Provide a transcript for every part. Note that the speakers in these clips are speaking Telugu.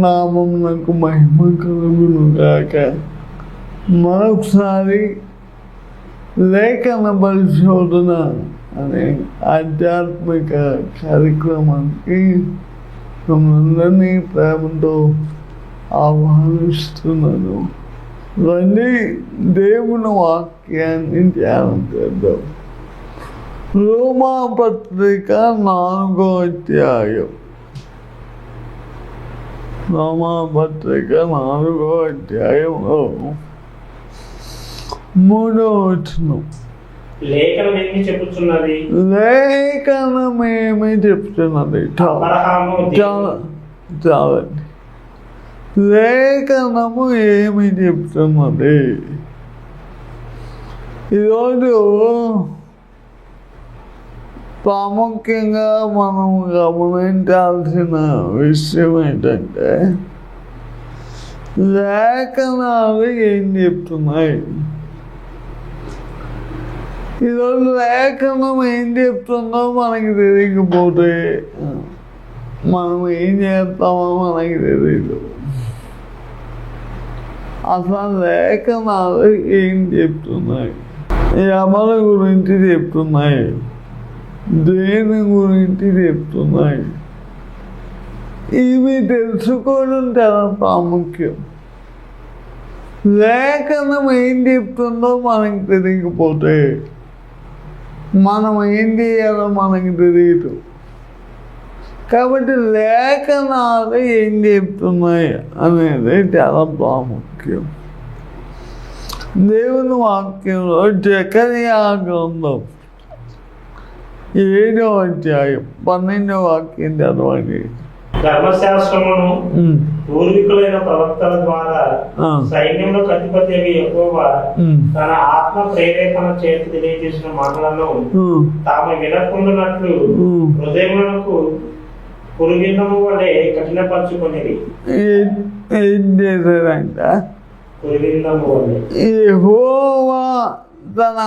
నామం నాకు మహిమ కలుగును గాక. మరొకసారి లేఖన పరిశోధన అనే ఆధ్యాత్మిక కార్యక్రమానికి మమ్మల్ని ప్రేమతో ఆహ్వానిస్తున్నాను. రండి దేవుని వాక్యాన్ని ధ్యానం చేద్దాం. రోమా పత్రిక నాలుగో అధ్యాయం. రోమా పత్రిక నాలుగో అధ్యాయంలో మూడో వచనం లేఖనం ఏమి చెప్పుచున్నది లేఖనమేమి చెప్తున్నది చాలండి. లేఖనము ఏమి చెప్తున్నది ఈరోజు ప్రాముఖ్యంగా మనం గమనించాల్సిన విషయం ఏంటంటే లేఖనాలు ఏం చెప్తున్నాయి ఈరోజు లేఖనం ఏం చెప్తుందో మనకి తెలియకపోతే మనం ఏం చేస్తామో మనకి తెలియదు అసలు లేఖనాలు ఏం చెప్తున్నాయి ఎవరి గురించి చెప్తున్నాయి దేని గురించి చెప్తున్నాయి? ఇవి తెలుసుకోవడం చాలా ప్రాముఖ్యం. లేఖనం ఏం చెప్తుందో మనకి తెలియకపోతే మనం ఏం చేయాలో మనకి తెలియదు. కాబట్టి లేఖనాలు ఏం చెప్తున్నాయి అనేది చాలా ప్రాముఖ్యం. దేవుని వాక్యంలో జకరియా గ్రంథం ఏడో అధ్యాయం పన్నెండో వాక్యం చదవండి. ధర్మశాస్త్రమును పూర్వీకులైన ప్రవక్తల ద్వారా సైన్యంలో అధిపతి ఎక్కువ తన ఆత్మ ప్రేరేపణ చేతి తెలియజేసిన మాటలను తాము వినకుండానట్లు. హృదయములకు పురుగిందము వలె కఠినపరుచుకునేది ఏం చేశారంట? యెహోవా తన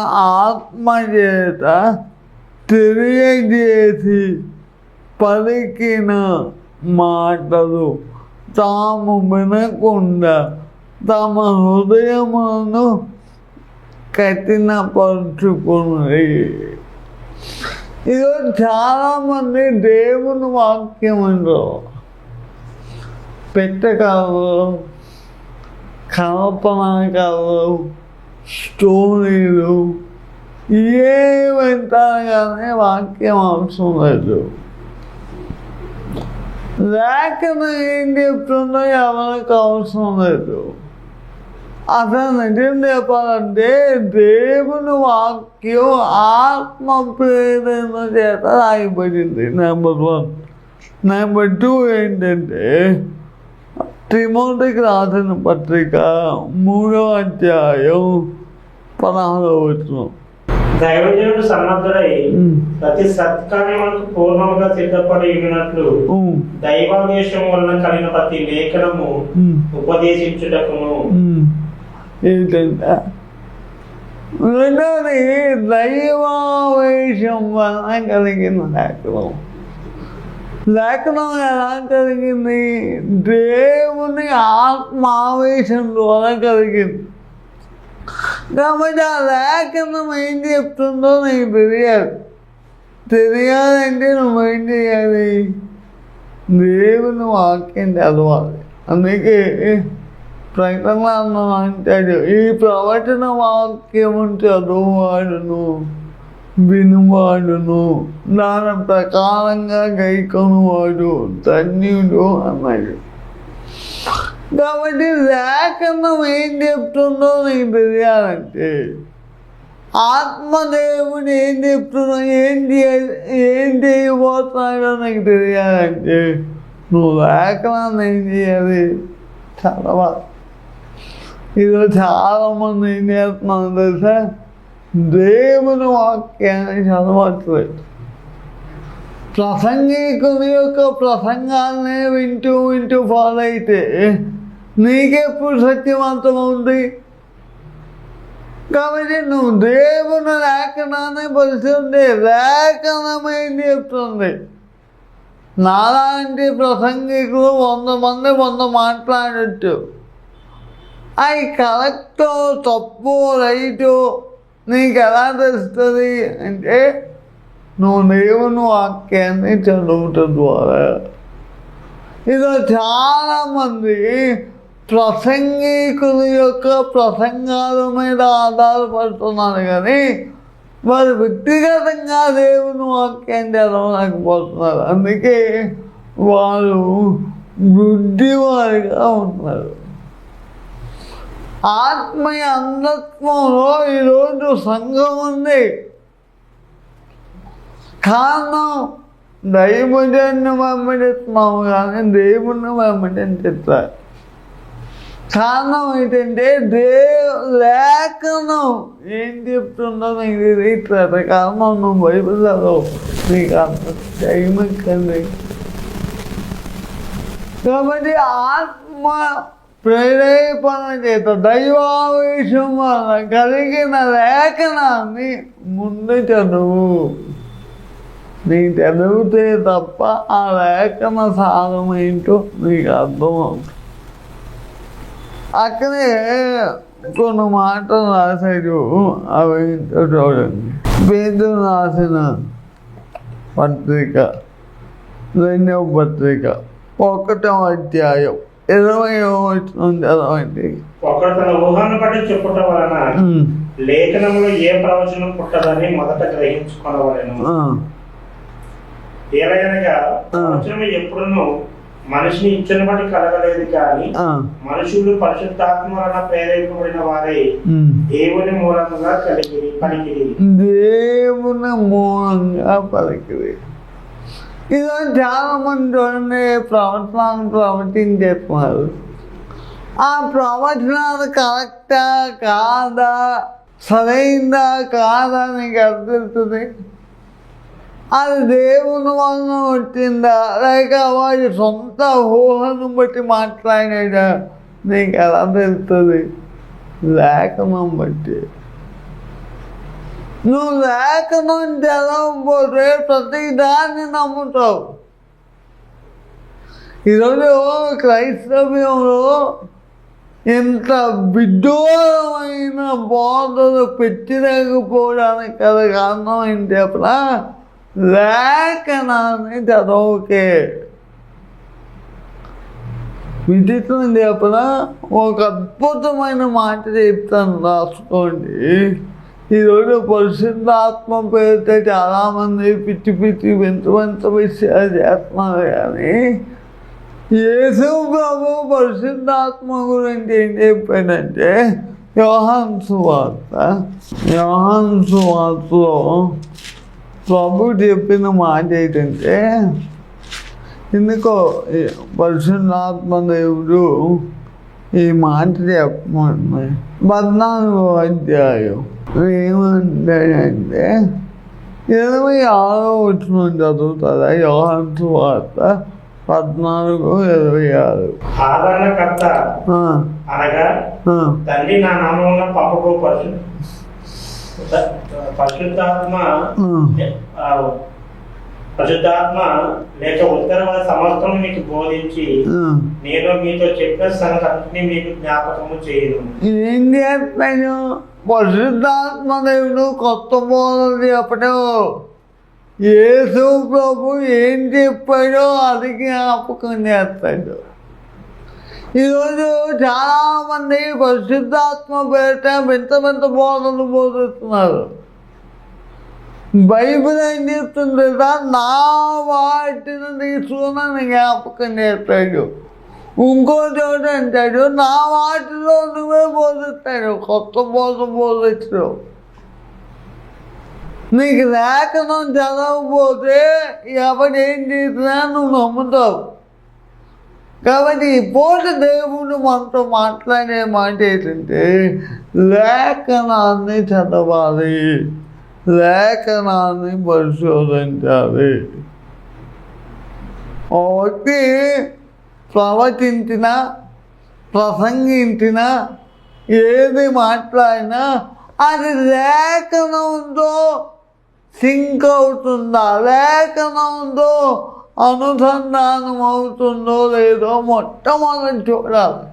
ఆత్మ చేత తెలియజేసి పలికిన మాటలు తాము వినకుండా తమ హృదయములను కఠినపరుచుకున్నది. ఈరోజు చాలామంది దేవుని వాక్యములో పెట్టగలరు కల్పన కలరు స్టోరీలు ఏ వాక్యం అవసరం లేదు. లేఖన ఏం చెప్తుందో ఎవరికి అవసరం లేదు. అసలు నిజం చెప్పాలంటే దేవుని వాక్యం ఆత్మ ప్రేరణ చేత రాయబడింది. నెంబర్ వన్ నెంబర్ టూ ఏంటంటే తిమోతికి రాసిన పత్రిక మూడో అధ్యాయం పదహారో వచ్చినాం దైవజనుడు సన్నద్ధుడై ప్రతి సత్కార్యములకు పూర్ణముగా సిద్ధపడి ఉన్నట్లు దైవావేశం వలన కలిగిన ప్రతి లేఖనము ఉపదేశించుటకును. ఏంటంటే రెండోది దైవావేశం వలన కలిగిన లేఖనం. లేఖనం ఎలా కలిగింది? దేవుని ఆత్మావేశం ద్వారా కలిగింది. కాబట్టి ఆ లేఖనం ఏం చెప్తుందో నీకు తెలియాలి తెలియాలంటే నువ్వు నువ్వేం చేయాలి దేవుని వాక్యం చదవాలి అందుకే ప్రకటన అంటాడు ఈ ప్రవచన వాక్యము చదువువాడును వినువాడును దాని ప్రకారంగా గైకొనువాడు ధన్యుడు అన్నాడు కాబట్టి లేఖనం ఏం చెప్తుందో నీకు తెలియాలంటే ఆత్మదేవుడు ఏం చెప్తుందో ఏం చేయ ఏం చేయబోతున్నాడో నీకు తెలియాలంటే నువ్వు లేఖనాన్ని ఏం చేయాలి? చదవాలి. ఈరోజు చాలామంది ఏం చేస్తున్నాను తెలుసా? దేవుని వాక్యాన్ని చదవట్లేదు ప్రసంగికుని యొక్క ప్రసంగాలనే వింటూ వింటూ ఫాలో అయితే నీకెప్పుడు సత్యవంతం ఉంది. కాబట్టి నువ్వు దేవుని లేఖనాన్ని పరిస్థితుంది లేఖనమైంది చెప్తుంది. నాలాంటి ప్రసంగికులు వంద మంది వంద మాట్లాడచ్చు. అవి కరెక్ట్ తప్పు రైటు నీకు ఎలా తెలుస్తుంది? అంటే నువ్వు దేవుని వాక్యాన్ని చదువుట ద్వారా. ఇది చాలామంది ప్రసంగికుని యొక్క ప్రసంగాల మీద ఆధారపడుతున్నారు కానీ వారు వ్యక్తిగతంగా దేవుని వాక్యాన్ని పోతున్నారు అందుకే వారు బుద్ధివారిగా ఉన్నారు. ఆత్మీయ అంధత్వంలో ఈరోజు సంఘం ఉంది. కారణం దైవజన్ని వెంబడిస్తున్నాము కానీ దేవుణ్ణి వెంబడించారు కారణం ఏంటంటే దే లేఖనం ఏం చెప్తుందో నీకు తెలియట్లేదు కారణం నువ్వు బైబిల్లో. నీకు అంత టైం ఎక్కండి కాబట్టి ఆత్మ ప్రేరేపణ చేత దైవావేశం వల్ల కలిగిన లేఖనాన్ని ముందు చదువు. నీ చదివితే తప్ప ఆ లేఖన సారం ఏంటో నీకు అర్థమవుతుంది. అక్కడే కొన్ని మాటలు రాశాడు అవి చూడండి. పేదలు రాసిన పత్రిక రెండవ పత్రిక ఒకటో అధ్యాయం ఇరవై వచ్చిన చదవండి. లేఖనంలో ఏ ప్రవచనం పుట్టదని మొదట గ్రహించుకొనవలెను. ఆ, ఏలయనగా ప్రవచనం ఎప్పుడునూ మనిషిని ఇచ్చిన బట్టి కలగలేదు కానీ మనుషులు పరిశుద్ధాత్మ వలన ప్రేరేపబడిన వారే. దేవుని మూలంగా కలిగి పలికిరి. దేవుని మూలంగా పలికిరి. ఇలా చాలా మంది చూడండి ప్రవచనాలు ప్రవచించేస్తున్నారు ఆ ప్రవచనాలు కరెక్టా కాదా? సరైందా కాదా నీకు అర్థం అది దేవుని వలన వచ్చిందా? లేక వాడి సొంత ఊహను బట్టి మాట్లాడేదా? నీకు ఎలా తెలుస్తుంది? లేఖనం బట్టి. నువ్వు లేఖనం చదవకపోతే ప్రతి దాన్ని నమ్ముతావు. ఈరోజు క్రైస్తవ్యంలో ఇంత విడ్డూరమైన బోధలు పెట్టలేకపోవడానికి కదా కారణం ఏంటి చెప్పనా? లేఖనాన్ని చదవకే విచిత్రం చెప్పనా ఒక అద్భుతమైన మాట చెప్తాను రాసుకోండి ఈరోజు పరిశుద్ధాత్మ పేరుతో చాలామంది పిచ్చి పిచ్చి వింత వింత విషయాలు చేస్తున్నారు కానీ యేసు ప్రభు పరిశుద్ధాత్మ గురించి ఏం చెప్పాడంటే యోహాన్ సువార్త యోహాన్ సువార్తలో ప్రభు చెప్పిన మాట ఏంటంటే ఎందుకో పరిశుద్ధాత్మ దేవుడు ఈ మాట చెప్పమంది పద్నాలుగో అధ్యాయం ఏమంటాడంటే ఇరవై ఆరో వచ్చిన చదువుతారా? యోహాన్ సువార్త పద్నాలుగు ఇరవై ఆరు. ఆదరణకర్త అనగా తండ్రి నా నామంలో పంపకు పరిశు పరిశుద్ధాత్మ పరిశుద్ధాత్మ లేక ఉత్తరవాద సమస్తం మీకు బోధించి. నేను మీతో చెప్పిన సంగతిని మీకు జ్ఞాపకము చేయను. చేస్తాడు పరిశుద్ధాత్మ దేవుడు కొత్త బోధలు చెప్పడు. యేసు ప్రభు ఏం చెప్పాడో అది జ్ఞాపకం చేస్తాడు. ఈరోజు చాలామంది పరిశుద్ధాత్మ పేరిట వింత వింత బోధనలు బోధిస్తున్నారు. బైబిల్ ఏం చెప్తుంది నా వాటిని తీసుకుని జ్ఞాపకం చేస్తాడు. ఇంకో చోట అంటాడు నా వాటిలో నువ్వే బోధిస్తాడు. కొత్త బోధ బోధించడు నీకు లేఖనం చదవకపోతే ఎవరు ఏం చేసినా నువ్వు నమ్ముతావు. కాబట్టి ఇప్పుడు దేవుడు మనతో మాట్లాడే మాట ఏంటంటే లేఖనాన్ని చదవాలి. లేఖనాన్ని పరిశోధించాలి. ఓ వ్యక్తి ప్రవచించిన ప్రసంగించిన ఏది మాట్లాడినా అది లేఖనంతో సింక్ అవుతుందా? లేఖనంతో అనుసంధానం అవుతుందో లేదో మొట్టమొదటి చూడాలి.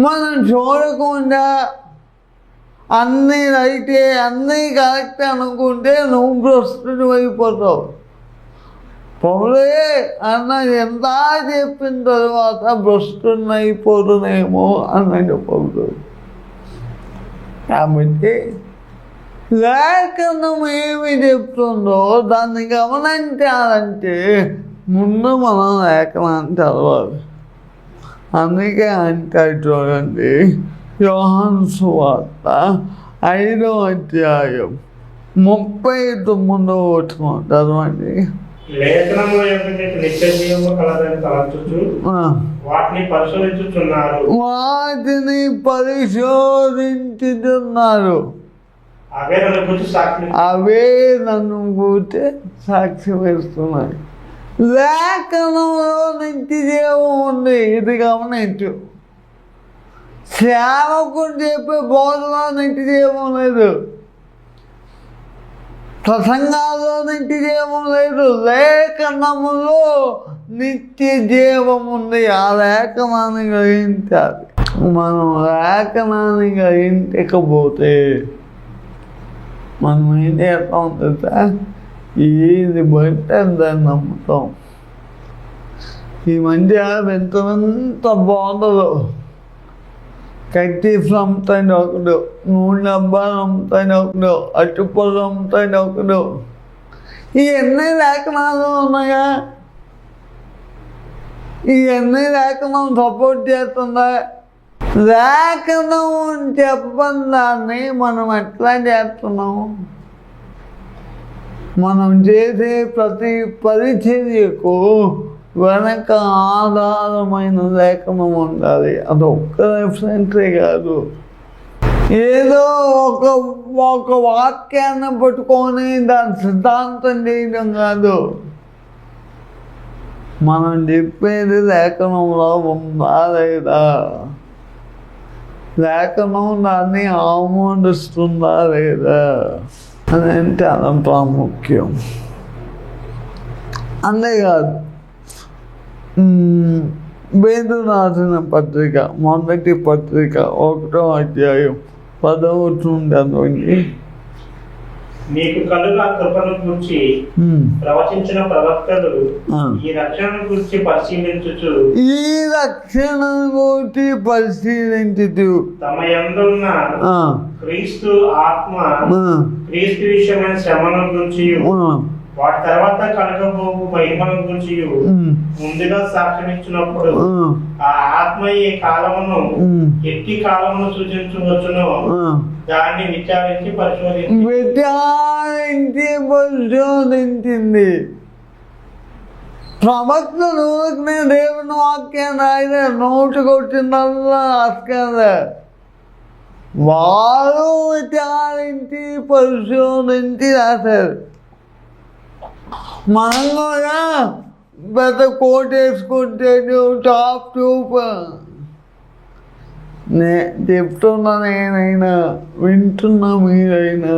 మనం చూడకుండా అన్నీ రైటే అన్నీ కరెక్ట్ అనుకుంటే నువ్వు భ్రష్టుడు అయిపోతావు పౌలే అన్న ఎంత చెప్పిన తర్వాత భ్రష్టుని అయిపోతునేమో అన్నాడు చెప్పదు కాబట్టి లేఖనం ఏమి చెప్తుందో దాన్ని గమనించాలంటే ముందు మనం లేఖనాన్ని చదవాలి. అందుకే అంటారు చూడండి. యోహాన్ సువార్త ఐదో అధ్యాయం ముప్పై తొమ్మిదో వచ్చిన చదవండి. వాటిని పరిశోధించుతున్నారు అవే నన్ను కూర్చే సాక్షి వేస్తున్నాయి లేఖనంలో నిత్య జీవం ఉంది. ఇది గమనించు. సేవకుడు చెప్పే బోధలో నిత్య లేదు. ప్రసంగాల్లో నిత్య లేదు. లేఖనములో నిత్య జీవం ఉంది. ఆ లేఖనాన్ని గ్రహించాలి. మనం లేఖనాన్ని గ్రహించకపోతే మనం ఏం చేస్తాం తెలుసా? ఏది బయట దాన్ని నమ్ముతాం. ఈ మధ్య ఎంత బాధలు కట్టి అమ్ముతాయి ఒకడు నూనె డబ్బాలు అమ్ముతాయి ఒకడు అట్టుపళ్ళు అమ్ముతాయి ఒకడు ఇవన్నీ లేఖనాలు ఉన్నాయా ఇవన్నీ లేఖనం సపోర్ట్ చేస్తుందా? లేఖనం చెప్పని దాన్ని మనం ఎట్లా చేస్తున్నాం? మనం చేసే ప్రతి పరిచర్యకు వెనక ఆధారమైన లేఖనం ఉండాలి. అది ఒక్క రెఫరెన్సే కాదు. ఏదో ఒక ఒక వాక్యాన్ని పట్టుకొని దాని సిద్ధాంతం చేయడం కాదు. మనం చెప్పేది లేఖనంలో ఉందా లేదా? లేఖనం దాన్ని ఆమోదిస్తుందా లేదా? అనేది చాలా ప్రాముఖ్యం అంతేకాదు వేదు రాసిన పత్రిక మొదటి పత్రిక ఒకటో అధ్యాయం మీకు కలుగా కృపను గురించి. ప్రవచించిన ప్రవక్తలు. ఈ రక్షణ గురించి పరిశీలించుచు ఈ రక్షణ కోటి పరిశీలించదు తమ యందున్న ఆ, క్రీస్తు ఆత్మ క్రీస్తు విషయమైన శ్రమల గురించి వాటి తర్వాత కలగబోవు మహిమల గురించి ముందుగా సాక్ష్యమిచ్చినప్పుడు ఆ, ఆత్మ ఈ కాలమును ఎట్టి కాలమును సూచించవచ్చునో. దాన్ని విచారించి పరిశోధించి విచారించి పరిశోధించింది ప్రవక్తలు దేవుని వాక్యాన్ని ఆయన నోటికి వచ్చిందల్లా రాసుకారు వారు విచారించి పరిశోధించి రాశారు. మనం కూడా పెద్ద కోట్ వేసుకుంటే టాప్ టూప్ నే చెప్తున్నా నేనైనా వింటున్నా మీరైనా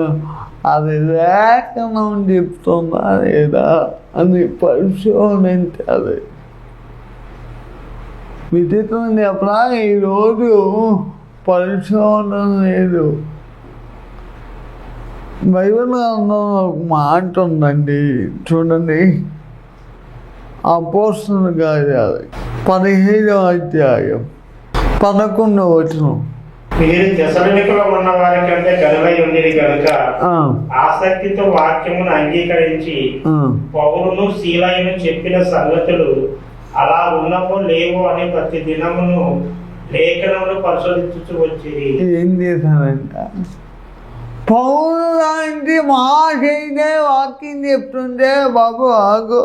అది లేకుండా చెప్తుందా లేదా అని పరిశోధించాలి. విచిత్రం చెప్పరా ఈరోజు పరిశోధన లేదు. బైబిల్ గ్రంథంలో ఒక మాట ఉందండి? చూడండి. అపోస్తుల కార్యాలు పదిహేడో అధ్యాయం. పదకొండవ వచనం. మీరు దశలనికలో ఉన్న వారి కంటే ఉండేది కనుక ఆసక్తితో వాక్యమును అంగీకరించి పౌరును శీలయను చెప్పిన సంగతులు అలా ఉన్నపో లేవు అని ప్రతి దినమును లేఖనములు పరిశోధించుచు వచ్చింది ఏం చేశానంట పౌరు లాంటి మహాశైలే వాక్యం చెప్తుంటే బాబు ఆగు.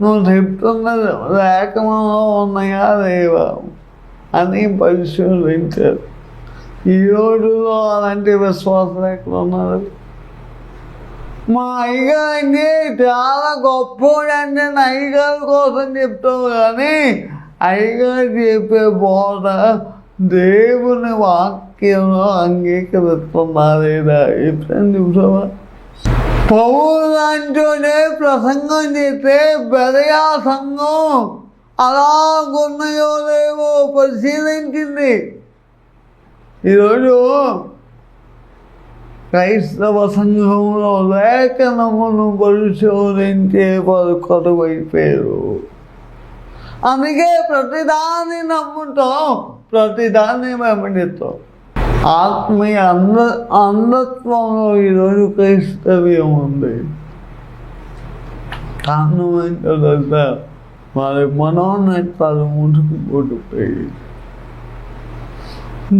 నువ్వు చెప్తున్నది లేఖనంలో ఉన్నాయా లేవా అని పరిశోధించారు ఈ రోజుల్లో అలాంటి విశ్వాసం ఎక్కడ ఉన్నారు? మా అయ్యగారు చాలా గొప్ప అంటే అయ్యగారి కోసం చెప్తావు కానీ అయ్యగారు చెప్పే బోధ దేవుని వాక్యంలో అంగీకరిస్తుందా లేదా ఎప్పుడైనా చూసావా పౌరు అంటూనే ప్రసంగం చేస్తే బెరయా సంఘం అలాగున్నాయో లేవో పరిశీలించింది. ఈరోజు క్రైస్తవ సంఘంలో లేఖనమును పరిశోధించే వారు కొరవైపోయారు. అందుకే ప్రతిదాన్ని నమ్ముతాం. ప్రతిదాన్ని వెంబడిస్తాం ఆత్మీయ అంద అంధత్వంలో ఈరోజు క్రైస్తవ్యం ఉంది కారణం ఏంటో తెలుసా? వారి మనోన్నతాలు ముందుకు పోటుపోయి.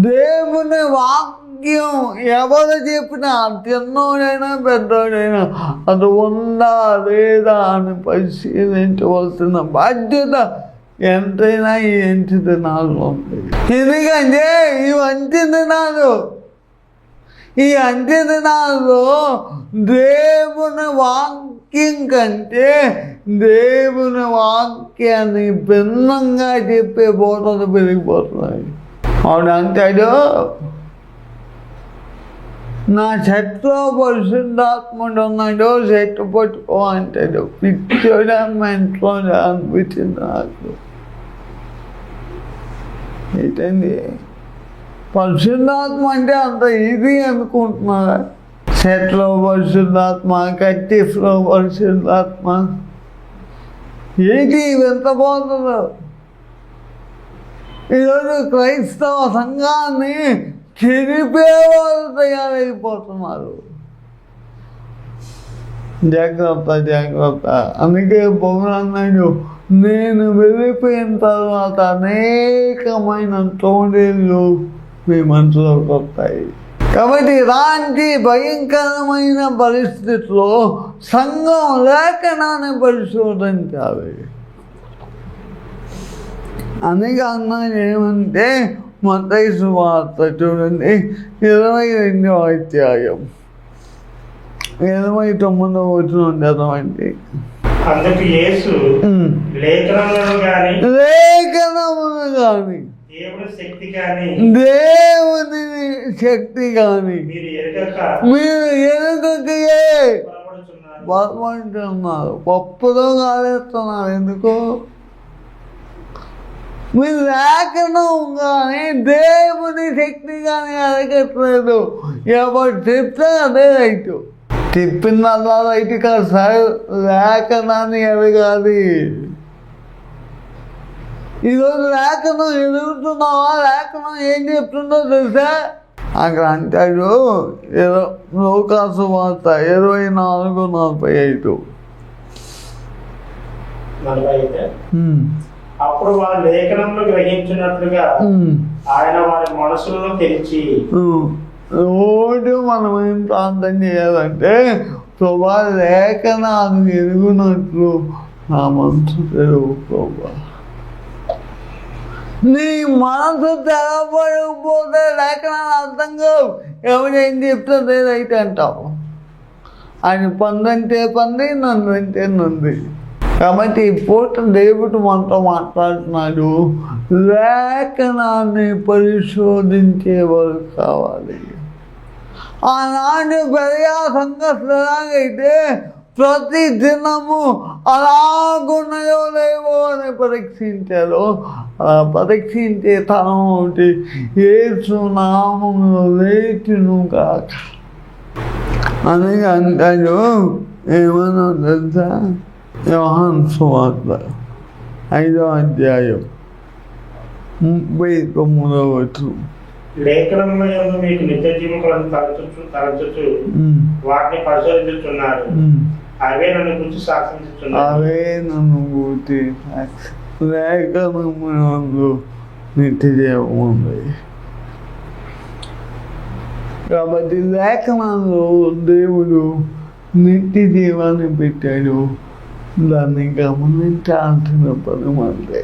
దేవుని వాక్యం ఎవరు చెప్పినా చిన్నోడైనా పెద్దోడైనా అది ఉందా లేదా అని పరిశీలించవలసిన బాధ్యత ఎంతైనా ఈ ఎంచి ఉంది ఎందుకంటే ఈ మంచి దినాలు ఈ అంత్య దినాల్లో దేవుని వాక్యం కంటే దేవుని వాక్యాన్ని భిన్నంగా చెప్పే బోధలు పెరిగిపోతున్నాయి. అవును అంటాడు నా చెట్లో పరిశుద్ధాత్ముడు ఉన్నాడు చెట్టు పట్టుకో అంటాడు. పిచ్చోడా ఇంట్లో అనిపించింది నాకు. ఏంటండి పరిశుద్ధాత్మ అంటే అంత ఈజీ అనుకుంటున్నారా చెట్లో పరిశుద్ధాత్మ కట్టిఫ్లో పరిశుద్ధాత్మ. ఏంటి? ఎంత బాగుందో ఈరోజు క్రైస్తవ సంఘాన్ని చెరిపేవారు తయారైపోతున్నారు. జాగ్రత్త జాగ్రత్త. అందుకే పౌరాన్నాడు నేను వెళ్ళిపోయిన తర్వాత అనేకమైన తోడేళ్ళు మీ మనసులోకి వస్తాయి. కాబట్టి ఇలాంటి భయంకరమైన పరిస్థితిలో సంఘం లేఖనాన్ని పరిశోధించాలి. అందుకే అన్నాను ఏమంటే మతైసు వార్త చూడండి ఇరవై రెండవ అధ్యాయం. ఇరవై తొమ్మిదవ వచ్చిన చదవండి. అందుకు యేసు లేఖనములను గాని లేఖనమును కానీ దేవుని శక్తి గాని దేవుని శక్తి కానీ మీరు ఎరగక మీరు పొరపడుచున్నారు బాధపడుతున్నారు పప్పులో కాలేస్తున్నారు ఎందుకు? మీరు లేఖనం కానీ దేవుని శక్తి కానీ అడగట్లేదు ఎవరు చెప్తే అదే రైతు. చెప్పిందల్లా రైతు కాదు సార్ లేఖనాన్ని ఎదగాలి ఈరోజు లేఖనం ఎదుగుతున్నావా? లేఖనం ఏం చెప్తుందో తెలుసా? అక్కడ అంటాడు ఇరవై లోకాసు వార్త ఇరవై నాలుగు నలభై ఐదు. అప్పుడు వారు లేఖనంలో గ్రహించినట్లుగా ఆయన వారి మనసులను తెరిచి ఉమ్. రోజు మనం ఏం ప్రార్థన చేయాలంటే ప్రభా లేఖనాలు ఎరుగునట్లు నా మనసు తెరువు ప్రభా నీ మనసు తెరవకపోతే లేఖనాలు అర్థం కావు. ఎవరేం చెప్తే ఏదైతే అంటావు? ఆయన పందంటే పంది నందంటే నంది కాబట్టి ఈ పూట దేవుడు మనతో మాట్లాడుతున్నాడు. లేఖనాన్ని పరిశోధించేవారు కావాలి. ఆనాడు పెరియా సంఘస్థలాగైతే ప్రతి దినము అలాగున్నాయో లేవో అని పరీక్షించారు. అలా పరీక్షించే తనం ఒకటి ఏసు నామములో లేచును కాక అని అంటాడు. ఏమన్నా తెలుసా? యోహాన్ సువార్త ఐదో అధ్యాయం ముప్పై తొమ్మిదో వచ్చు లేఖనంలో మీకు నిత్య జీవకులను తలచుచు తలచుచు వాటిని పరిశోధించుతున్నారు అవే నన్ను గురించి సాక్షించుతున్నారు అవే నన్ను పూర్తి లేఖనమునందు నిత్య జీవం ఉంది కాబట్టి లేఖనంలో దేవుడు నిత్య జీవాన్ని పెట్టాడు. దాన్ని గమనించాల్సిన పని మంది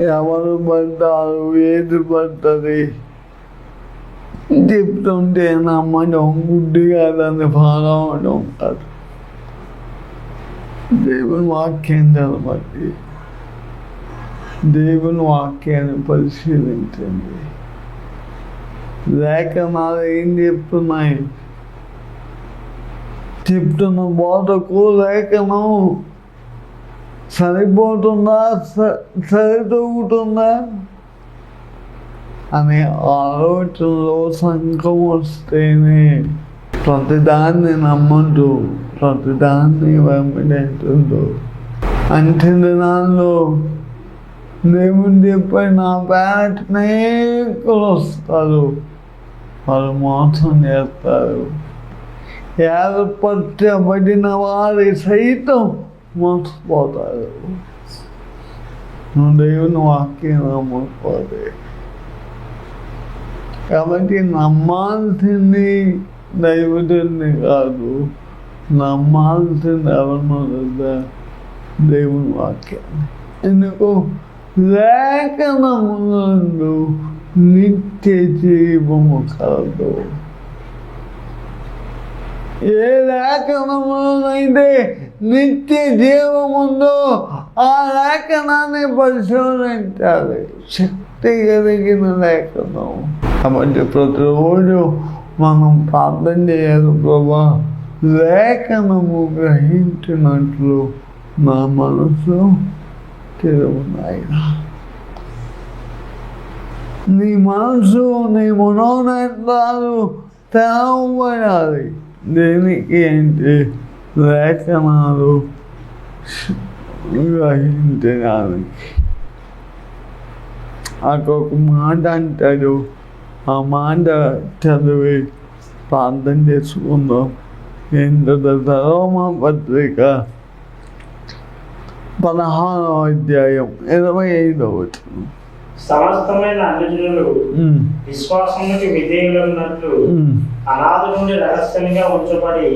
ఎవరు పడ్డారు ఏది పడ్డది? చెప్తుంటే నమ్మడం గుడ్డిగా దాన్ని ఫాలో అవడం కాదు దేవుని వాక్యం బట్టి దేవుని వాక్యాన్ని పరిశీలించండి. లేఖనాలు ఏం చెప్తున్నాయి? చెప్తున్న బోధకు లేఖనం సరిపోతుందా స- సరితూగుతుందా అనే ఆలోచనలో సంఘం వస్తేనే ప్రతిదాన్ని నమ్మద్దు ప్రతిదాన్ని వెంబడించద్దు అంటే దినాల్లో దేవుడు చెప్పి నా పేట వస్తారు వాళ్ళు మోసం చేస్తారు. ఏర్పరచబడిన వారి సైతం మోసపోతారు నువ్వు దేవుని వాక్యం నమ్మకపోతే కాబట్టి నమ్మాల్సింది దైవజన్ని కాదు నమ్మాల్సింది ఎవరినో కదా దేవుని వాక్యాన్ని ఎందుకు లేఖనమునందు నిత్య జీవము కలదు ఏ లేఖనమునైతే నిత్య జీవముందో ఆ లేఖనాన్ని పరిశోధించాలి. శక్తి కలిగిన లేఖనం. కాబట్టి ప్రతిరోజు మనం ప్రార్థన చేయాలి ప్రభా. లేఖనము గ్రహించినట్లు నా మనసు తిరుగున్నాయి నీ మనసు నీ మనోనేత్రాలు తెరవబడాలి. దేనికి ఏంటి లేఖనాలు గ్రహించడానికి. ఒక మాట అంటాడు. ఆ మాట చదివి ప్రార్థన చేసుకుందాం. సరోమ పత్రిక పదహారవ అధ్యాయం ఇరవై ఐదవ వచనం. సమస్తమైన విశ్వాసమునికి విధేయులున్నట్లు ఉమ్, అనాది నుండి రహస్యంగా ఉంచబడి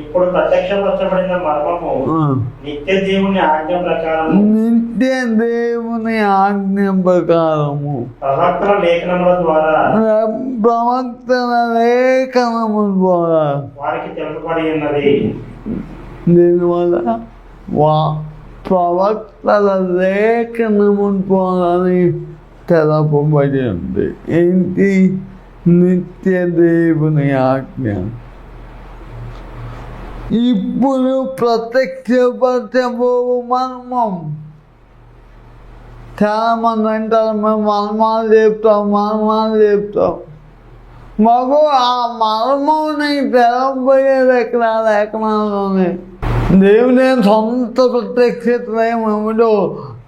ఇప్పుడు ప్రత్యక్షపరచబడిన మర్మము. నిత్య దేవుని ఆజ్ఞ ప్రకారం నిత్య దేవుని ఆజ్ఞ ప్రకారము. ప్రవక్తల లేఖనముల ద్వారా ప్రవక్తల లేఖనము ద్వారా వారికి తెలుపబడి ఉన్నది. దీనివల్ల వా ప్రవక్తల లేఖనము ద్వారానే తెలపబడి ఉంది ఏంటి? నిత్య దేవుని ఆజ్ఞ ఇప్పుడు ప్రత్యక్షపరచబో మర్మం చాలా మంది అంటారు మేము మర్మాలు చెప్తాం మర్మాలు చెప్తాం మాకు ఆ మర్మం నీకు తెలవబోయేది ఎక్కడ లేఖనాల్లోనే దేవుని సొంత ప్రత్యక్షతమేమిటో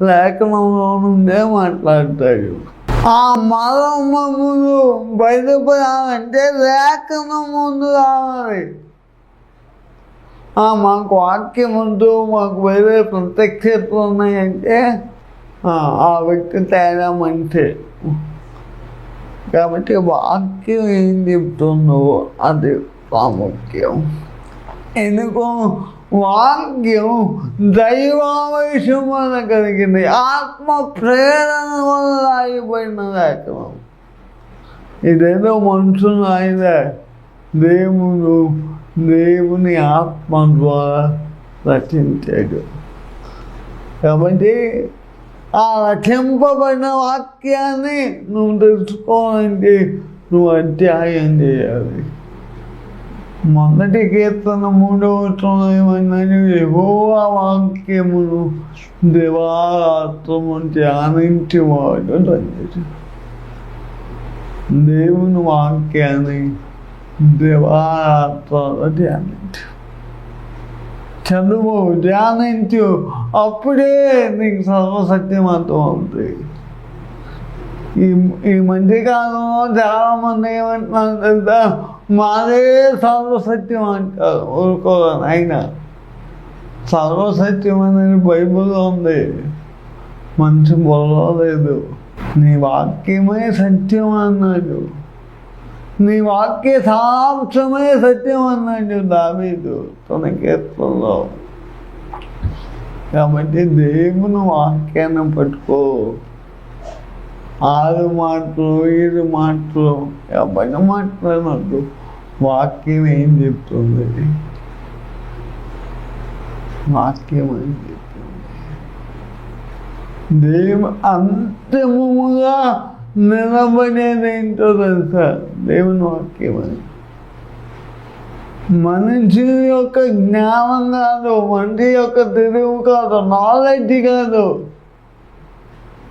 లేఖనంలో నుండే మాట్లాడతాడు ఆ బైరబుల్ రావాలంటే లేకనం ముందు రావాలి. మాకు వాక్యం ముందు మాకు వేరే ప్రత్యక్షతలు ఉన్నాయంటే ఆ, ఆ వ్యక్తి తేడా మంచి కాబట్టి వాక్యం ఏం చెప్తుందో అది ప్రాముఖ్యం. ఎందుకు? వాక్యం దైవావేశం వల్ల కలిగింది. ఆత్మ ప్రేరణ వల్ల ఆగిపోయిన లేఖనం ఇదేదో మనుషులు రాయలే దేవుడు దేవుని ఆత్మ ద్వారా రచించాడు కాబట్టి ఆ రచింపబడిన వాక్యాన్ని నువ్వు తెలుసుకోవాలంటే నువ్వు అధ్యాయం చేయాలి. మొదటి కీర్తన మూడవ ఎవో ఆ వాక్యమును దివారాత్రము ధ్యానించేవాడు దేవుని వాక్యాన్ని దివారాత్రాలు ధ్యానించు. చదువు ధ్యానించు. అప్పుడే నీకు సర్వసత్యం అర్థమవుతుంది. ఈ ఈ మధ్యకాలంలో చాలా మంది ఏమంటున్నారు తెలుసా? మాదే సర్వసత్యం అంటారు. ఊరుకోవాలి అయినా సర్వసత్యం అనేది బైబిల్లో ఉంది. మంచి బొలలేదు నీ వాక్యమే సత్యం అన్నాడు. నీ వాక్య సాంశమే సత్యం అన్నాడు దావీదు తన కీర్తనలో కాబట్టి దేవుని వాక్యాన్ని పట్టుకో. ఆరు మాటలు ఏడు మాటలు. ఎవరి మాట్లాడద్దు వాక్యం ఏం చెప్తుంది? వాక్యం ఏం చెప్తుంది? దేవు అంతిమముగా నిలబడేది ఏంటో తెలుసా? దేవుని వాక్యం అని మనిషి యొక్క జ్ఞానం కాదు మనిషి యొక్క తెలివి కాదు నాలెడ్జ్ కాదు.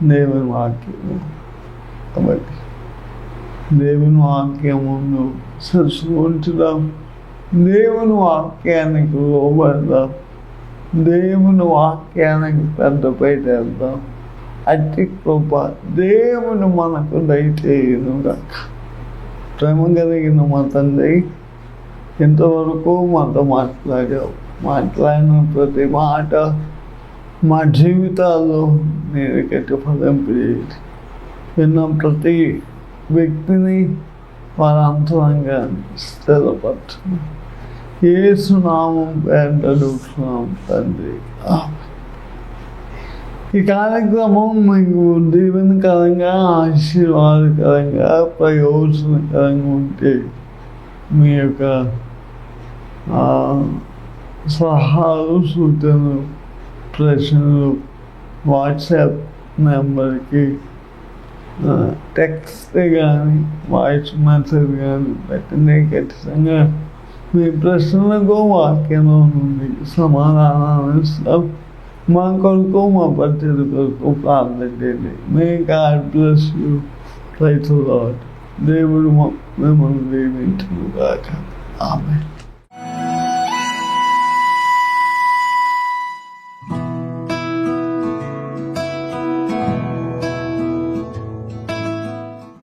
దేవుని వాక్యం కాబట్టి దేవుని వాక్యం సృష్టించడం దేవుని వాక్యానికి లోబడదాం. దేవుని వాక్యానికి పెద్ద పెట్టేద్దాం అతి కృప దేవుని మనకు దయచేయను కాక ప్రేమ కలిగిన మా తండ్రి ఇంతవరకు మాతో మాట్లాడావు. మాట్లాడిన ప్రతి మాట మా జీవితాల్లో నేను గట్టి ఫలింపు చేయాలి విన్న ప్రతి వ్యక్తిని వారి అంతరంగా స్థిరపరచు ఏసునామం పేట అడుగుతున్నాం తండ్రి. ఈ కార్యక్రమం మీకు దీవెనకరంగా ఆశీర్వాదకరంగా ప్రయోజనకరంగా ఉంటే మీ యొక్క సలహాలు సూచనలు ప్రశ్నలు వాట్సాప్ నెంబర్కి టెక్స్ట్ కానీ వాయిస్ మెసేజ్ కానీ పెట్టండి ఖచ్చితంగా. మీ ప్రశ్నలకు వాక్యంలో నుండి సమాధానాలు ఇస్తాం. మా కొరకు మా పరిచయ కొరకు ప్రార్థన చేయండి. మే గాడ్ బ్లెస్ యూ రైతు దేవుడు మిమ్మల్ని దీవించుగాక ఆమె